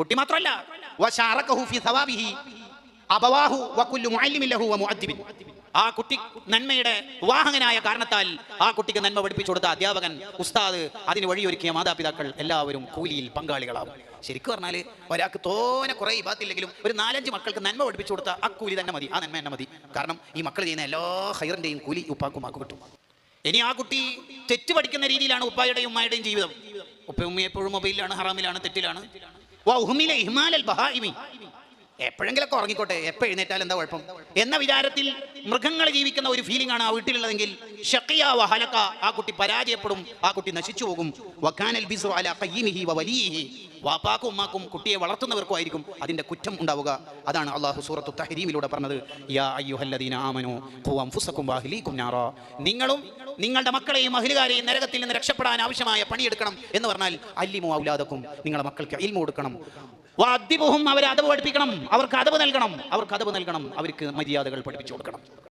കുട്ടി മാത്രമല്ല ആ കുട്ടി നന്മയുടെ വാഹകനായ കാരണത്താൽ ആ കുട്ടിക്ക് നന്മ പഠിപ്പിച്ചു കൊടുത്ത അധ്യാപകൻ ഉസ്താദ് അതിന് വഴിയൊരുക്കിയ മാതാപിതാക്കൾ എല്ലാവരും കൂലിയിൽ പങ്കാളികളാവും. ശരിക്കും പറഞ്ഞാൽ ഒരാൾക്ക് തോനെ കുറെ ഇബാത്തില്ലെങ്കിലും ഒരു നാലഞ്ച് മക്കൾക്ക് നന്മ പഠിപ്പിച്ചു കൊടുത്ത ആ കൂലി തന്നെ മതി ആ നന്മ തന്നെ മതി. കാരണം ഈ മക്കൾ ചെയ്യുന്ന എല്ലാ ഹൈറിന്റെയും കൂലി ഉപ്പാക്കും ഉമ്മാക്കും കിട്ടും. ഇനി ആ കുട്ടി തെറ്റ് പഠിക്കുന്ന രീതിയിലാണ് ഉപ്പായുടെയും ഉമ്മയുടെയും ജീവിതം. ഉപ്പയും ഉമ്മയും എപ്പോഴും മൊബൈലിലാണ് ഹറാമിലാണ് തെറ്റിലാണ്. എപ്പോഴെങ്കിലൊക്കെ ഉറങ്ങിക്കോട്ടെ. എപ്പോൾ എഴുന്നേറ്റാൽ എന്താ കുഴപ്പം? എന്ന വിചാരത്തിൽ മൃഗങ്ങൾ ജീവിക്കുന്ന ഒരു ഫീലിംഗ് ആണ് ആ വീട്ടിലുള്ളതെങ്കിൽ ഷക്കിയ വ ഹലക ആ കുട്ടി പരാജയപ്പെടും ആ കുട്ടി നശിച്ചു പോകും. വക്കാനൽ ബിസ്റു അല ഖയ്യിമിഹി വ വാപ്പാക്കും ഉമ്മാക്കും കുട്ടിയെ വളർത്തുന്നവർക്കും ആയിരിക്കും അതിന്റെ കുറ്റം ഉണ്ടാവുക. അതാണ് അള്ളാഹു സൂറത്തു തഹരീമിലൂടെ പറഞ്ഞത് യാ അയ്യുഹല്ലദീന ആമനു ഖു അൻഫുസകും വഅഹ്ലീകും നാറാ. നിങ്ങളും നിങ്ങളുടെ മക്കളെയും അഹിലുകാരെയും നരകത്തിൽ നിന്ന് രക്ഷപ്പെടാൻ ആവശ്യമായ പണിയെടുക്കണം എന്ന് പറഞ്ഞാൽ അല്ലിമു ഔലാദക്കും നിങ്ങളുടെ മക്കൾക്ക് ഇൽമു കൊടുക്കണം. വാദ്യബുഹും അവരെ അതവ് പഠിപ്പിക്കണം അവർക്ക് അതവ് നൽകണം അവർക്ക് അതവ് നൽകണം അവർക്ക് മര്യാദകൾ പഠിപ്പിച്ചു കൊടുക്കണം.